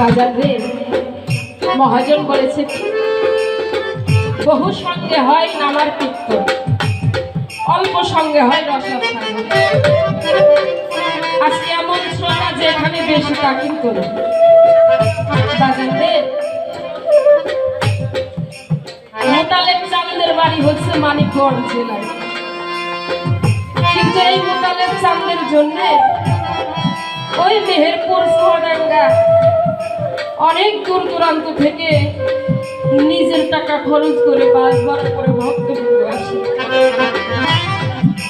বাজার মহাজন বলেছে, বহু সঙ্গে হয় নামার পিত্ত অল্প সঙ্গে হয় রসার আজকে এমন শ্রোতা যেখানে বেশি তা কিন্তু না। বাজার মানিকগঞ্জ জেলায় কিন্তু এই মোতালেব চাঁদের জন্যে ওই মেহেরপুর সোয়াডাঙ্গা অনেক দূর দূরান্ত থেকে নিজের টাকা খরচ করে বাস করে ভক্তবৃন্দ আসে।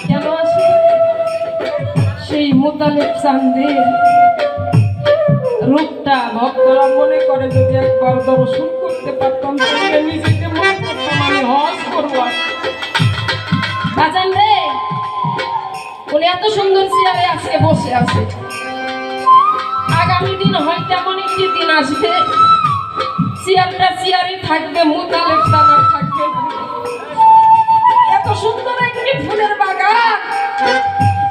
কেন আসে? সেই মোতালেব চান্দের রূপটা ভক্তরা মনে করে যদি একবার দর্শন করতে পারতাম, তাহলে নিজেকে মনে করতাম আমি হজ করব বাজান রে, উনি এত সুন্দর চেয়ারে আজকে বসে আছে। আগামী দিন হয় তেমন একটি দিন আসবে। চেয়ারটা চেয়ারই থাকবে মোতালের দানা থাকবে। এত সুন্দর একটি ফুলের বাগান।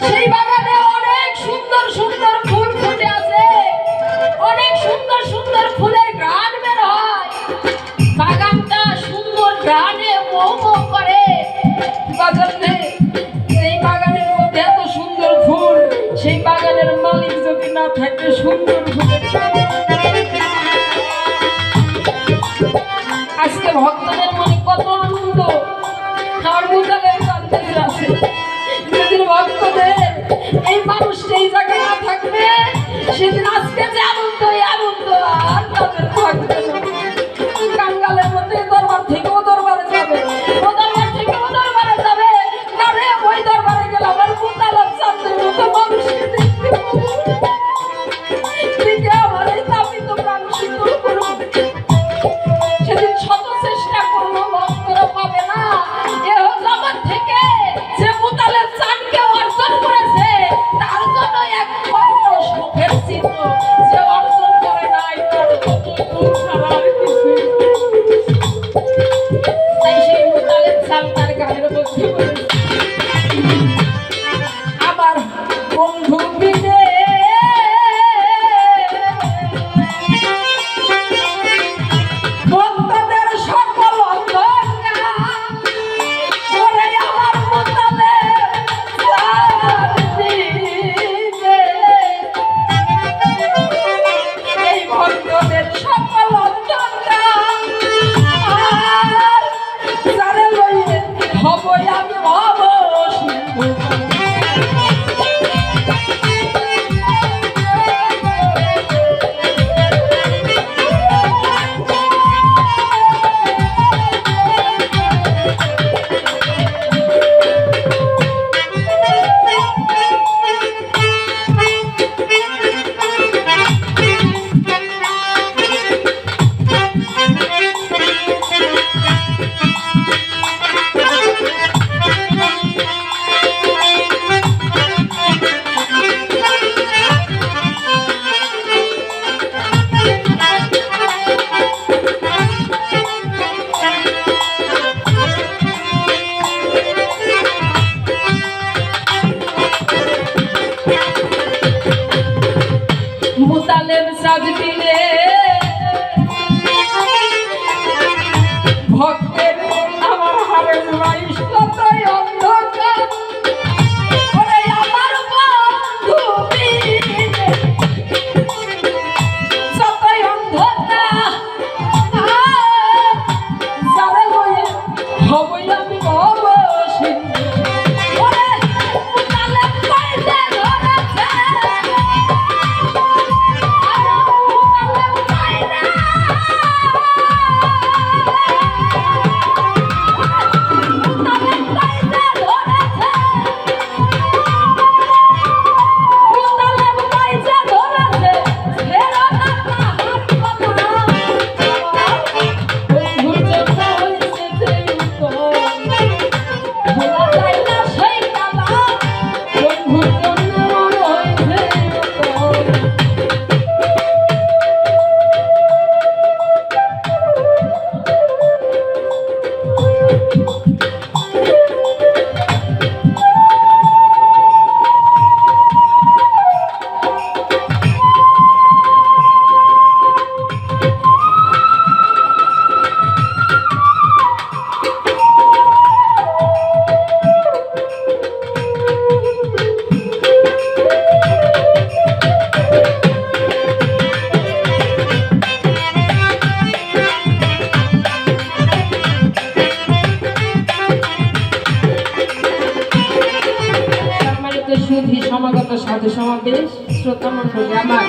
সেই বাগানে অনেক সুন্দর সুন্দর সম্মানিত সমাবেশ শ্রোতামণ্ডলী আমার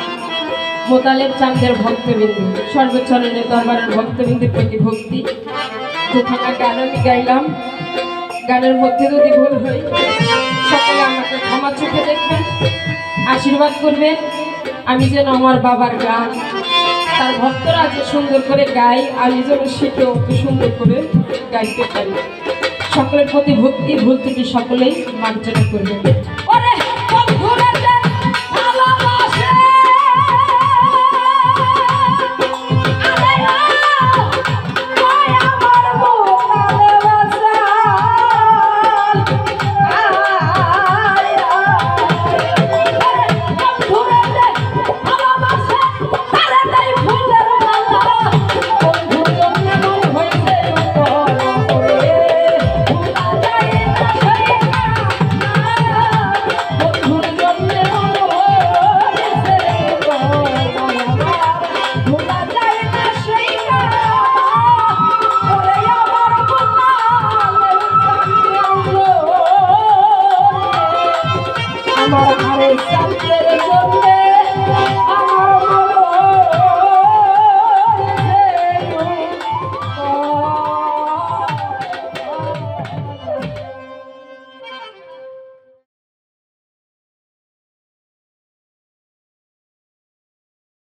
মোতালেব চান্দের ভক্তবিন্দু সর্বচরণের দরবারের ভক্তবিন্দুর প্রতি ভক্তি। দুখানা গান আমি গাইলাম, গানের মধ্যে যদি ভুল হই সকলে আমাকে ক্ষমা চোখে দেখবেন, আশীর্বাদ করবেন। আমি যেন আমার বাবার গান, তার ভক্তরা যে সুন্দর করে গাই আমি যেন সেটা অত সুন্দর করে গাইতে পারি। সকলের প্রতি ভক্তি, ভুল ত্রুটি সকলেই মার্জনা করবেন।